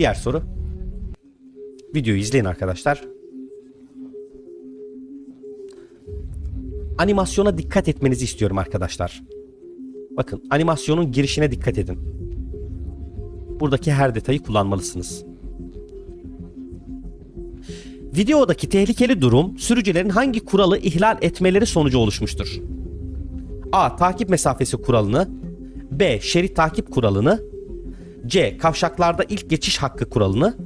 Diğer soru. Videoyu izleyin arkadaşlar. Animasyona dikkat etmenizi istiyorum arkadaşlar. Bakın animasyonun girişine dikkat edin. Buradaki her detayı kullanmalısınız. Videodaki tehlikeli durum sürücülerin hangi kuralı ihlal etmeleri sonucu oluşmuştur? A. Takip mesafesi kuralını B. Şerit takip kuralını C. Kavşaklarda ilk geçiş hakkı kuralını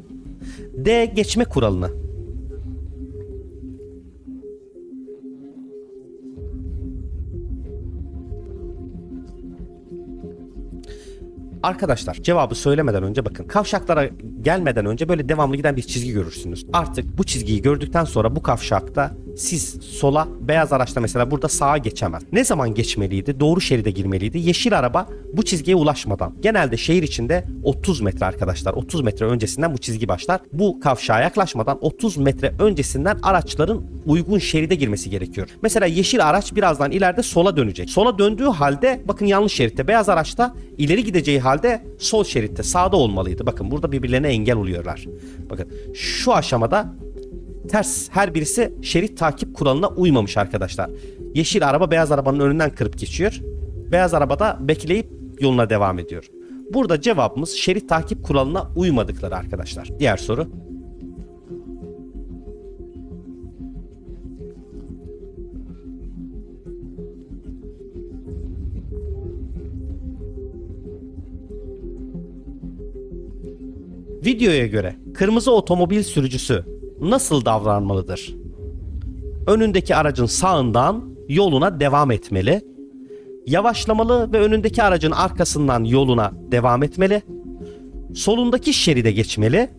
D. Geçme kuralını Arkadaşlar cevabı söylemeden önce bakın kavşaklara gelmeden önce böyle devamlı giden bir çizgi görürsünüz. Artık bu çizgiyi gördükten sonra bu kavşakta siz sola beyaz araçta mesela burada sağa geçemez. Ne zaman geçmeliydi? Doğru şeride girmeliydi. Yeşil araba bu çizgiye ulaşmadan. Genelde şehir içinde 30 metre arkadaşlar. 30 metre öncesinden bu çizgi başlar. Bu kavşağa yaklaşmadan 30 metre öncesinden araçların uygun şeride girmesi gerekiyor. Mesela yeşil araç birazdan ileride sola dönecek. Sola döndüğü halde bakın yanlış şeritte. Beyaz araçta ileri gideceği halde sol şeritte sağda olmalıydı. Bakın burada birbirlerine engel oluyorlar. Bakın şu aşamada ters her birisi şerit takip kuralına uymamış arkadaşlar. Yeşil araba beyaz arabanın önünden kırıp geçiyor. Beyaz arabada bekleyip yoluna devam ediyor. Burada cevabımız şerit takip kuralına uymadıkları arkadaşlar. Diğer soru. Videoya göre kırmızı otomobil sürücüsü nasıl davranmalıdır? Önündeki aracın sağından yoluna devam etmeli. Yavaşlamalı ve önündeki aracın arkasından yoluna devam etmeli. Solundaki şeride geçmeli.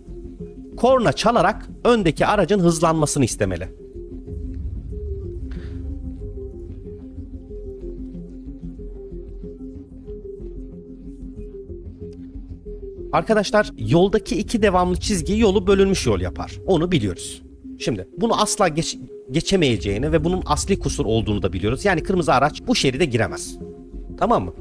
Korna çalarak öndeki aracın hızlanmasını istemeli. Arkadaşlar yoldaki iki devamlı çizgi yolu bölünmüş yol yapar. Onu biliyoruz. Şimdi bunu asla geç, geçemeyeceğini ve bunun asli kusur olduğunu da biliyoruz. Yani kırmızı araç bu şeride giremez. Tamam mı?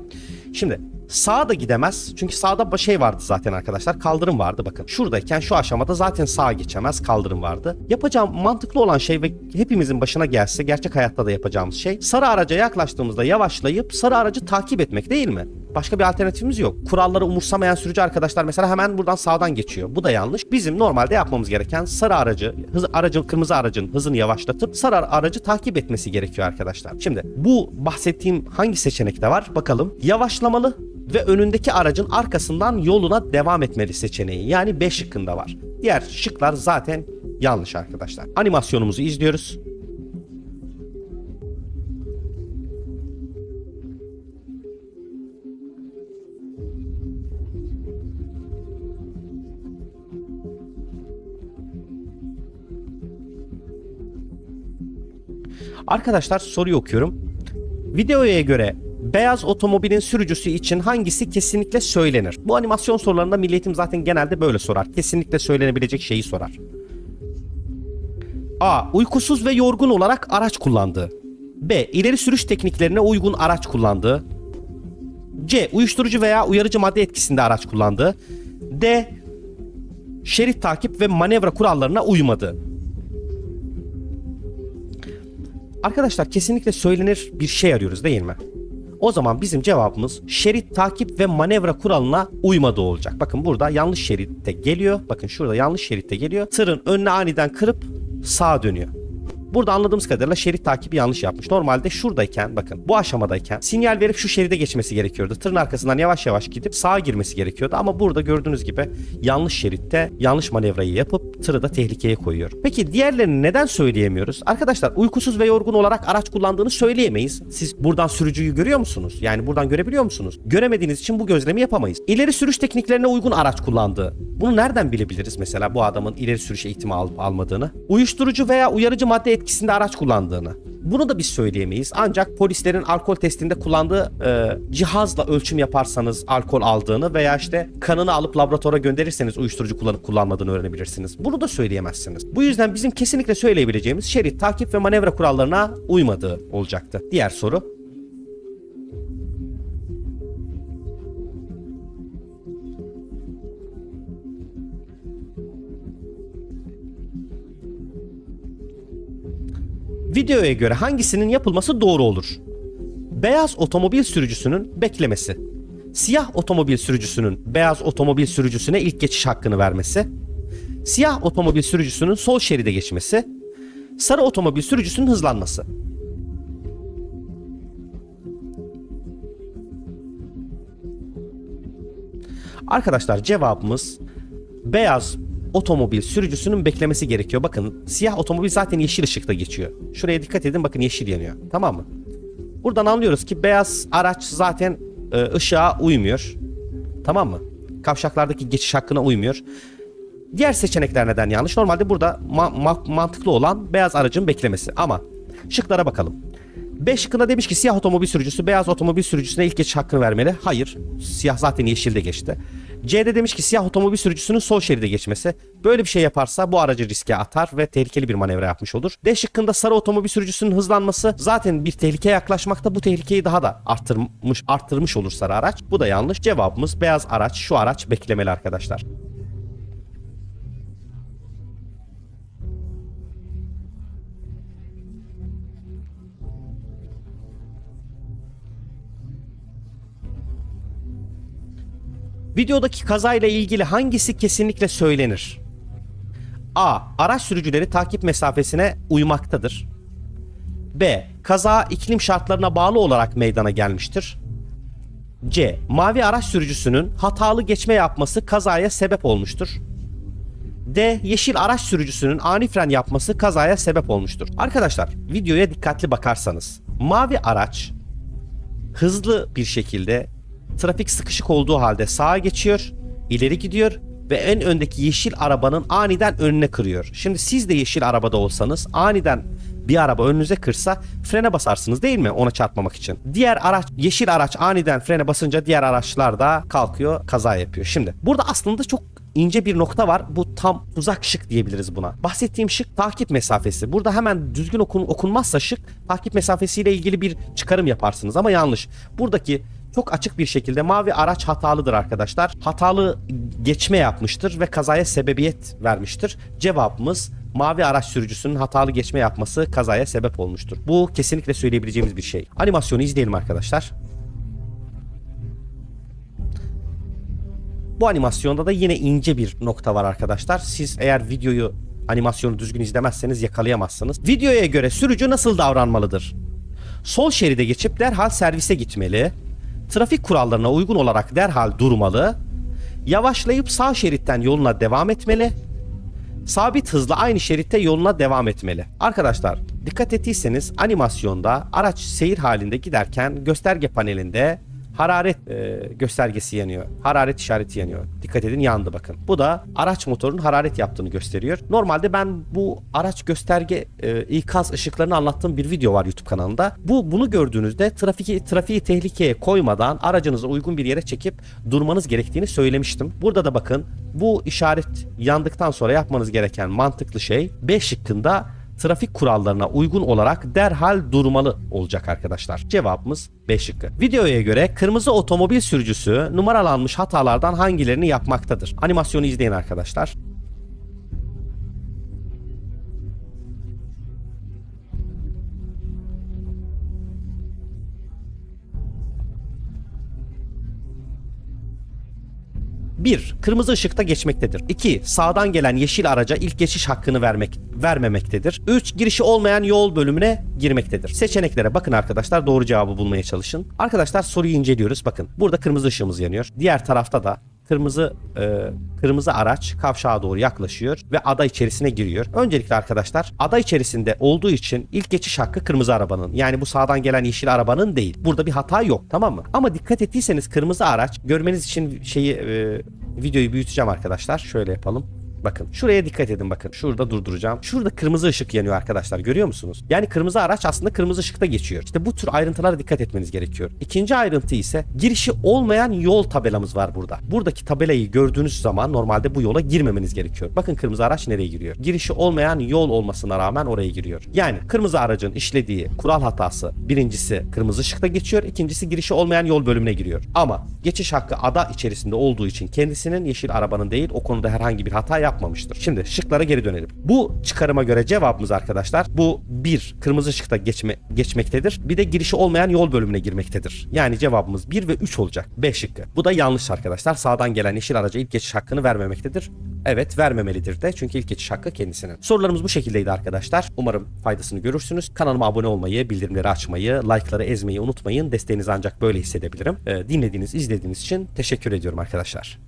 Şimdi sağa da gidemez. Çünkü sağda şey vardı zaten arkadaşlar. Kaldırım vardı bakın. Şuradayken şu aşamada zaten sağa geçemez. Kaldırım vardı. Yapacağım mantıklı olan şey ve hepimizin başına gelse gerçek hayatta da yapacağımız şey sarı araca yaklaştığımızda yavaşlayıp sarı aracı takip etmek değil mi? Başka bir alternatifimiz yok. Kuralları umursamayan sürücü arkadaşlar mesela hemen buradan sağdan geçiyor. Bu da yanlış. Bizim normalde yapmamız gereken sarı aracı, hız, aracın kırmızı aracın hızını yavaşlatıp sarı aracı takip etmesi gerekiyor arkadaşlar. Şimdi bu bahsettiğim hangi seçenekte var? Bakalım. Yavaşlamalı ve önündeki aracın arkasından yoluna devam etmeli seçeneği. Yani B şıkkında var. Diğer şıklar zaten yanlış arkadaşlar. Animasyonumuzu izliyoruz. Arkadaşlar soruyu okuyorum. Videoya göre beyaz otomobilin sürücüsü için hangisi kesinlikle söylenir? Bu animasyon sorularında milliyetim zaten genelde böyle sorar. Kesinlikle söylenebilecek şeyi sorar. A. Uykusuz ve yorgun olarak araç kullandığı. B. İleri sürüş tekniklerine uygun araç kullandığı. C. Uyuşturucu veya uyarıcı madde etkisinde araç kullandığı. D. Şerit takip ve manevra kurallarına uymadığı. Arkadaşlar kesinlikle söylenir bir şey arıyoruz değil mi? O zaman bizim cevabımız şerit takip ve manevra kuralına uymadığı olacak. Bakın burada yanlış şeritte geliyor. Bakın şurada yanlış şeritte geliyor. Tırın önüne aniden kırıp sağa dönüyor. Burada anladığımız kadarıyla şerit takibi yanlış yapmış. Normalde şuradayken bakın bu aşamadayken sinyal verip şu şeride geçmesi gerekiyordu. Tırın arkasından yavaş yavaş gidip sağa girmesi gerekiyordu. Ama burada gördüğünüz gibi yanlış şeritte yanlış manevrayı yapıp tırı da tehlikeye koyuyor. Peki diğerlerini neden söyleyemiyoruz? Arkadaşlar uykusuz ve yorgun olarak araç kullandığını söyleyemeyiz. Siz buradan sürücüyü görüyor musunuz? Yani buradan görebiliyor musunuz? Göremediğiniz için bu gözlemi yapamayız. İleri sürüş tekniklerine uygun araç kullandığı. Bunu nereden bilebiliriz mesela bu adamın ileri sürüş eğitimi alıp almadığını? Uyuşturucu veya uyarıcı madde etkisinde araç kullandığını. Bunu da biz söyleyemeyiz. Ancak polislerin alkol testinde kullandığı e, cihazla ölçüm yaparsanız alkol aldığını veya işte kanını alıp laboratuvara gönderirseniz uyuşturucu kullanıp kullanmadığını öğrenebilirsiniz. Bunu da söyleyemezsiniz. Bu yüzden bizim kesinlikle söyleyebileceğimiz şerit takip ve manevra kurallarına uymadığı olacaktı. Diğer soru. Videoya göre hangisinin yapılması doğru olur? Beyaz otomobil sürücüsünün beklemesi. Siyah otomobil sürücüsünün beyaz otomobil sürücüsüne ilk geçiş hakkını vermesi. Siyah otomobil sürücüsünün sol şeride geçmesi. Sarı otomobil sürücüsünün hızlanması. Arkadaşlar cevabımız beyaz otomobil sürücüsünün beklemesi gerekiyor. Bakın siyah otomobil zaten yeşil ışıkta geçiyor. Şuraya dikkat edin bakın yeşil yanıyor. Tamam mı? Buradan anlıyoruz ki beyaz araç zaten e, ışığa uymuyor. Tamam mı? Kavşaklardaki geçiş hakkına uymuyor. Diğer seçenekler neden yanlış? Normalde burada ma- ma- mantıklı olan beyaz aracın beklemesi. Ama şıklara bakalım. B şıkkında demiş ki siyah otomobil sürücüsü beyaz otomobil sürücüsüne ilk geçiş hakkını vermeli. Hayır. Siyah zaten yeşilde geçti. C'de demiş ki siyah otomobil sürücüsünün sol şeride geçmesi. Böyle bir şey yaparsa bu aracı riske atar ve tehlikeli bir manevra yapmış olur. D şıkkında sarı otomobil sürücüsünün hızlanması zaten bir tehlikeye yaklaşmakta bu tehlikeyi daha da arttırmış, arttırmış olur sarı araç. Bu da yanlış. Cevabımız beyaz araç şu araç beklemeli arkadaşlar. Videodaki kazayla ilgili hangisi kesinlikle söylenir? A. Araç sürücüleri takip mesafesine uymaktadır. B. Kaza iklim şartlarına bağlı olarak meydana gelmiştir. C. Mavi araç sürücüsünün hatalı geçme yapması kazaya sebep olmuştur. D. Yeşil araç sürücüsünün ani fren yapması kazaya sebep olmuştur. Arkadaşlar videoya dikkatli bakarsanız mavi araç hızlı bir şekilde trafik sıkışık olduğu halde sağa geçiyor, ileri gidiyor ve en öndeki yeşil arabanın aniden önüne kırıyor. Şimdi siz de yeşil arabada olsanız aniden bir araba önünüze kırsa frene basarsınız değil mi ona çarpmamak için. Diğer araç yeşil araç aniden frene basınca diğer araçlar da kalkıyor kaza yapıyor. Şimdi burada aslında çok ince bir nokta var. Bu tam uzak şık diyebiliriz buna. Bahsettiğim şık takip mesafesi. Burada hemen düzgün okun, okunmazsa şık takip mesafesiyle ilgili bir çıkarım yaparsınız ama yanlış. Buradaki çok açık bir şekilde mavi araç hatalıdır arkadaşlar. Hatalı geçme yapmıştır ve kazaya sebebiyet vermiştir. Cevabımız mavi araç sürücüsünün hatalı geçme yapması kazaya sebep olmuştur. Bu kesinlikle söyleyebileceğimiz bir şey. Animasyonu izleyelim arkadaşlar. Bu animasyonda da yine ince bir nokta var arkadaşlar. Siz eğer videoyu animasyonu düzgün izlemezseniz yakalayamazsınız. Videoya göre sürücü nasıl davranmalıdır? Sol şeride geçip derhal servise gitmeli. Trafik kurallarına uygun olarak derhal durmalı. Yavaşlayıp sağ şeritten yoluna devam etmeli. Sabit hızla aynı şeritte yoluna devam etmeli. Arkadaşlar dikkat ettiyseniz animasyonda araç seyir halinde giderken gösterge panelinde hararet e, göstergesi yanıyor. Hararet işareti yanıyor. Dikkat edin yandı bakın. Bu da araç motorunun hararet yaptığını gösteriyor. Normalde ben bu araç gösterge e, ikaz ışıklarını anlattığım bir video var YouTube kanalında. Bu bunu gördüğünüzde trafiği trafiği tehlikeye koymadan aracınızı uygun bir yere çekip durmanız gerektiğini söylemiştim. Burada da bakın bu işaret yandıktan sonra yapmanız gereken mantıklı şey B şıkkında trafik kurallarına uygun olarak derhal durmalı olacak arkadaşlar. Cevabımız B şıkkı. Videoya göre kırmızı otomobil sürücüsü numaralanmış hatalardan hangilerini yapmaktadır? Animasyonu izleyin arkadaşlar. Bir, Kırmızı ışıkta geçmektedir. 2. Sağdan gelen yeşil araca ilk geçiş hakkını vermek vermemektedir. 3. Girişi olmayan yol bölümüne girmektedir. Seçeneklere bakın arkadaşlar doğru cevabı bulmaya çalışın. Arkadaşlar soruyu inceliyoruz. Bakın burada kırmızı ışığımız yanıyor. Diğer tarafta da kırmızı e, kırmızı araç kavşağa doğru yaklaşıyor ve ada içerisine giriyor. Öncelikle arkadaşlar ada içerisinde olduğu için ilk geçiş hakkı kırmızı arabanın. Yani bu sağdan gelen yeşil arabanın değil. Burada bir hata yok tamam mı? Ama dikkat ettiyseniz kırmızı araç görmeniz için şeyi e, videoyu büyüteceğim arkadaşlar. Şöyle yapalım. Bakın şuraya dikkat edin bakın. Şurada durduracağım. Şurada kırmızı ışık yanıyor arkadaşlar. Görüyor musunuz? Yani kırmızı araç aslında kırmızı ışıkta geçiyor. İşte bu tür ayrıntılara dikkat etmeniz gerekiyor. İkinci ayrıntı ise girişi olmayan yol tabelamız var burada. Buradaki tabelayı gördüğünüz zaman normalde bu yola girmemeniz gerekiyor. Bakın kırmızı araç nereye giriyor? Girişi olmayan yol olmasına rağmen oraya giriyor. Yani kırmızı aracın işlediği kural hatası birincisi kırmızı ışıkta geçiyor. ikincisi girişi olmayan yol bölümüne giriyor. Ama geçiş hakkı ada içerisinde olduğu için kendisinin yeşil arabanın değil o konuda herhangi bir hata yapmıyor yapmamıştır. Şimdi şıklara geri dönelim. Bu çıkarıma göre cevabımız arkadaşlar bu bir kırmızı ışıkta geçme, geçmektedir. Bir de girişi olmayan yol bölümüne girmektedir. Yani cevabımız 1 ve 3 olacak. B şıkkı. Bu da yanlış arkadaşlar. Sağdan gelen yeşil araca ilk geçiş hakkını vermemektedir. Evet vermemelidir de çünkü ilk geçiş hakkı kendisinin. Sorularımız bu şekildeydi arkadaşlar. Umarım faydasını görürsünüz. Kanalıma abone olmayı, bildirimleri açmayı, like'ları ezmeyi unutmayın. Desteğinizi ancak böyle hissedebilirim. Ee, dinlediğiniz, izlediğiniz için teşekkür ediyorum arkadaşlar.